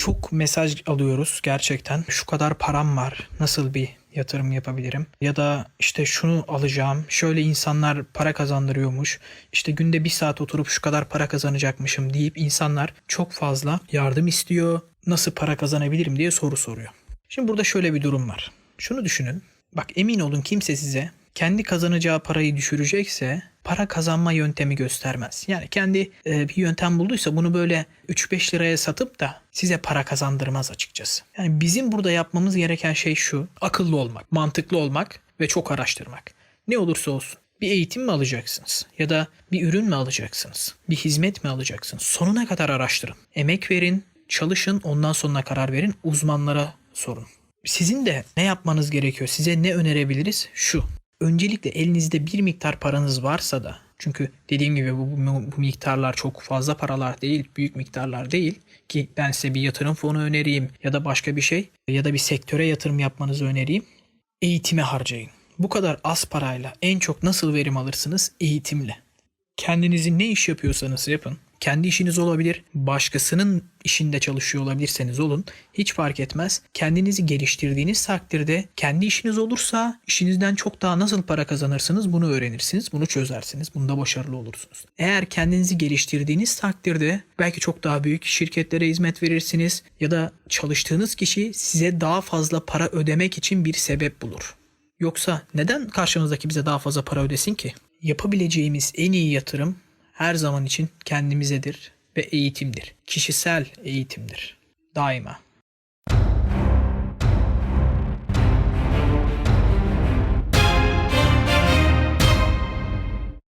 Çok mesaj alıyoruz gerçekten. Şu kadar param var. Nasıl bir yatırım yapabilirim? Ya da işte şunu alacağım. Şöyle insanlar para kazandırıyormuş. İşte günde bir saat oturup şu kadar para kazanacakmışım deyip insanlar çok fazla yardım istiyor. Nasıl para kazanabilirim diye soru soruyor. Şimdi burada şöyle bir durum var. Şunu düşünün. Bak emin olun kimse size kendi kazanacağı parayı düşürecekse para kazanma yöntemi göstermez. Yani kendi e, bir yöntem bulduysa bunu böyle 3-5 liraya satıp da size para kazandırmaz açıkçası. Yani bizim burada yapmamız gereken şey şu. Akıllı olmak, mantıklı olmak ve çok araştırmak. Ne olursa olsun. Bir eğitim mi alacaksınız? Ya da bir ürün mü alacaksınız? Bir hizmet mi alacaksınız? Sonuna kadar araştırın. Emek verin, çalışın, ondan sonra karar verin. Uzmanlara sorun. Sizin de ne yapmanız gerekiyor? Size ne önerebiliriz? Şu. Öncelikle elinizde bir miktar paranız varsa da çünkü dediğim gibi bu, bu, bu miktarlar çok fazla paralar değil, büyük miktarlar değil ki ben size bir yatırım fonu önereyim ya da başka bir şey ya da bir sektöre yatırım yapmanızı önereyim. Eğitime harcayın. Bu kadar az parayla en çok nasıl verim alırsınız? Eğitimle. Kendinizi ne iş yapıyorsanız yapın. Kendi işiniz olabilir, başkasının işinde çalışıyor olabilirseniz olun. Hiç fark etmez. Kendinizi geliştirdiğiniz takdirde kendi işiniz olursa işinizden çok daha nasıl para kazanırsınız bunu öğrenirsiniz. Bunu çözersiniz. Bunda başarılı olursunuz. Eğer kendinizi geliştirdiğiniz takdirde belki çok daha büyük şirketlere hizmet verirsiniz ya da çalıştığınız kişi size daha fazla para ödemek için bir sebep bulur. Yoksa neden karşımızdaki bize daha fazla para ödesin ki? Yapabileceğimiz en iyi yatırım her zaman için kendimizedir ve eğitimdir. Kişisel eğitimdir. Daima.